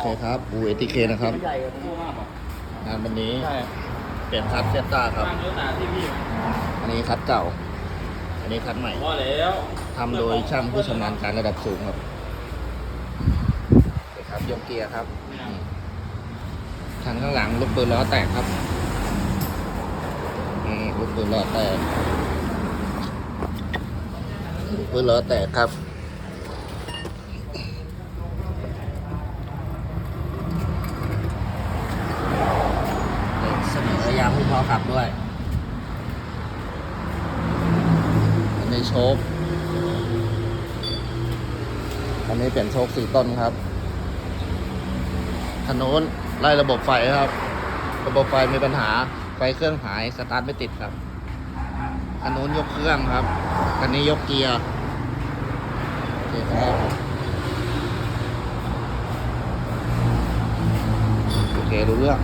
เคครับอูเอทีเคนะครับ ใหญ่กว่าผมมากป่ะงานวันนี้ใช่เปลี่ยนคัดเซตตาครับ ตั้งเยอะหนาที่พี่อันนี้คัดเก่า อันนี้คัดใหม่ว่าแล้วทำโดยช่างผู้ชำนาญการระดับสูงครับโอเคครับยกเกียร์ครับอืมคันข้างหลังลูกปืนล้อแตกครับนี่ลูกปืนล้อแตกลูกปืนล้อแตกครับเสนอ ยางผู้พอขับด้วยอันนี้โชคอันนี้เปลี่ยนโชคสี่ต้นครับคันโน้นไล่ระบบไฟครับ ระบบไฟมีปัญหาไฟเครื่องหายสตาร์ทไม่ติดครับอันนู้นยกเครื่องครับอันนี้ยกเกียร์โอเคครับโอเครู้เรื่อง